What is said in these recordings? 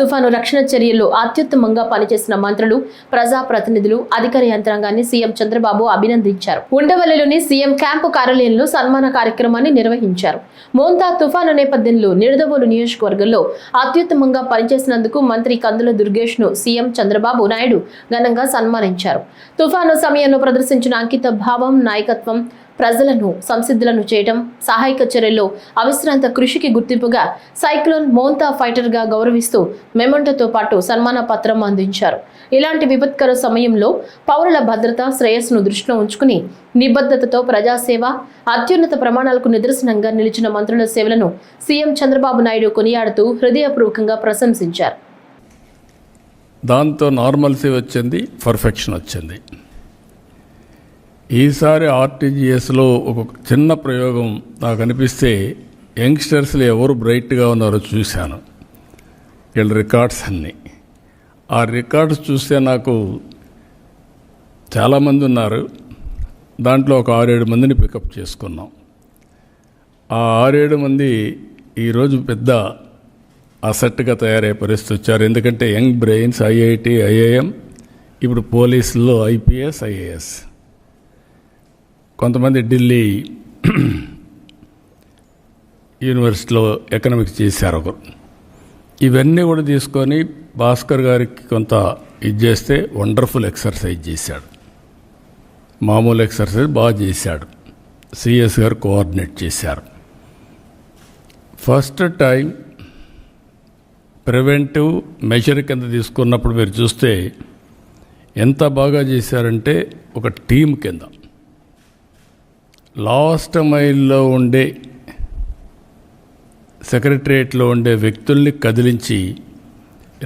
తుఫాను రక్షణ చర్యల్లో అత్యుత్తమంగా పనిచేసిన మంత్రులు ప్రజాప్రతినిధులు అధికార యంత్రాంగాన్ని సీఎం చంద్రబాబు అభినందించారు. ఉండవల్లిలోని సీఎం క్యాంపు కార్యాలయంలో సన్మాన కార్యక్రమాన్ని నిర్వహించారు. మోంతా తుఫాను నేపథ్యంలో నిడదవోలు నియోజకవర్గంలో అత్యుత్తమంగా పనిచేసినందుకు మంత్రి కందుల దుర్గేష్ను సీఎం చంద్రబాబు నాయుడు ఘనంగా సన్మానించారు. తుఫాను సమయంలో ప్రదర్శించిన అంకిత భావం నాయకత్వం ప్రజలను సంసిద్ధులను చేయడం సహాయక చర్యల్లో అవిశ్రాంత కృషికి గుర్తింపుగా సైక్లోన్ మోంతా ఫైటర్గా గౌరవిస్తూ మెమంటోతో పాటు సన్మాన పత్రం అందించారు. ఇలాంటి విపత్కర సమయంలో పౌరుల భద్రత శ్రేయస్సును దృష్టిలో ఉంచుకుని నిబద్ధతతో ప్రజాసేవ అత్యున్నత ప్రమాణాలకు నిదర్శనంగా నిలిచిన మంత్రుల సేవలను సీఎం చంద్రబాబు నాయుడు కొనియాడుతూ హృదయపూర్వకంగా ప్రశంసించారు. దాంతో నార్మల్సీ వచ్చింది పర్ఫెక్షన్ వచ్చింది. ఈసారి ఆర్టీజీఎస్లో ఒక చిన్న ప్రయోగం నాకు అనిపిస్తే యంగ్స్టర్స్లో ఎవరు బ్రైట్గా ఉన్నారో చూశాను. వీళ్ళ రికార్డ్స్ అన్నీ. ఆ రికార్డ్స్ చూస్తే నాకు చాలామంది ఉన్నారు. దాంట్లో ఒక ఆరేడు మందిని పికప్ చేసుకున్నాం. ఆ ఆరేడు మంది ఈరోజు పెద్ద అసెట్గా తయారయ్యే పరిస్థితి వచ్చారు. ఎందుకంటే యంగ్ బ్రెయిన్స్ ఐఐటి ఐఐఎం ఇప్పుడు పోలీసుల్లో ఐపీఎస్ ఐఏఎస్. కొంతమంది ఢిల్లీ యూనివర్సిటీలో ఎకనామిక్స్ చేశారు ఒకరు. ఇవన్నీ కూడా తీసుకొని భాస్కర్ గారికి కొంత ఇది చేస్తే వండర్ఫుల్ ఎక్సర్సైజ్ చేశాడు. మామూలు ఎక్సర్సైజ్ బాగా చేశాడు. సిఎస్ గారు కోఆర్డినేట్ చేశారు. ఫస్ట్ టైం ప్రివెంటివ్ మెజర్ కింద తీసుకున్నప్పుడు మీరు చూస్తే ఎంత బాగా చేశారంటే ఒక టీం కింద. లాస్ట్ మైల్లో ఉండే సెక్రటరియట్లో ఉండే వ్యక్తుల్ని కదిలించి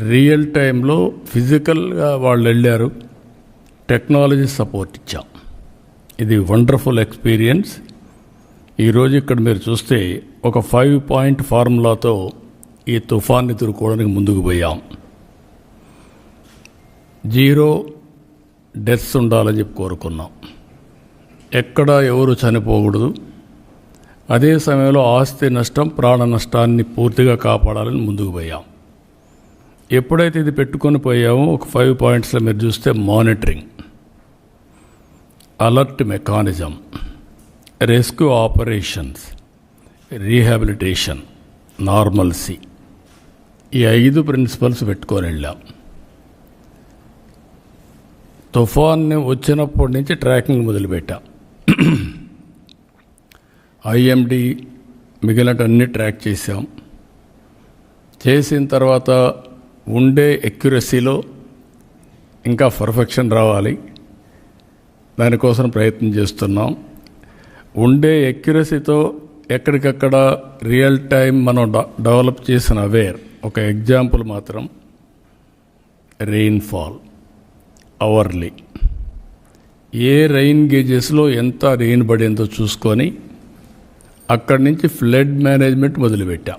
రియల్ టైంలో ఫిజికల్గా వాళ్ళు వెళ్ళారు. టెక్నాలజీ సపోర్ట్ ఇచ్చాం. ఇది వండర్ఫుల్ ఎక్స్పీరియన్స్. ఈరోజు ఇక్కడ మీరు చూస్తే ఒక ఫైవ్ పాయింట్ ఫార్ములాతో ఈ తుఫాన్ ఎదుర్కోవడానికి ముందుకు పోయాం. జీరో డెత్స్ ఉండాలని చెప్పి కోరుకున్నాం. ఎక్కడ ఎవరు చనిపోకూడదు. అదే సమయంలో ఆస్తి నష్టం ప్రాణ నష్టాన్ని పూర్తిగా కాపాడాలని ముందుకు పోయాం. ఎప్పుడైతే ఇది పెట్టుకొని పోయామో ఒక ఫైవ్ పాయింట్స్లో మీరు చూస్తే monitoring alert mechanism rescue operations rehabilitation normalcy ఈ ఐదు ప్రిన్సిపల్స్ పెట్టుకొని వెళ్ళాం. తుఫాన్ని వచ్చినప్పటి నుంచి ట్రాకింగ్ మొదలుపెట్టాం. ఐఎండి మిగిలినటన్నీ ట్రాక్ చేసాం చేసిన తర్వాత ఉండే ఎక్యురసీలో ఇంకా పర్ఫెక్షన్ రావాలి. దానికోసం ప్రయత్నం చేస్తున్నాం. ఉండే ఎక్యురసీతో ఎక్కడికక్కడ రియల్ టైం మనం డెవలప్ చేసిన అవేర్ ఒక ఎగ్జాంపుల్ మాత్రం రెయిన్ఫాల్ అవర్లీ. ఏ రైన్ గేజెస్లో ఎంత రెయిన్ పడిందో చూసుకొని అక్కడి నుంచి ఫ్లడ్ మేనేజ్మెంట్ మొదలుపెట్టాం.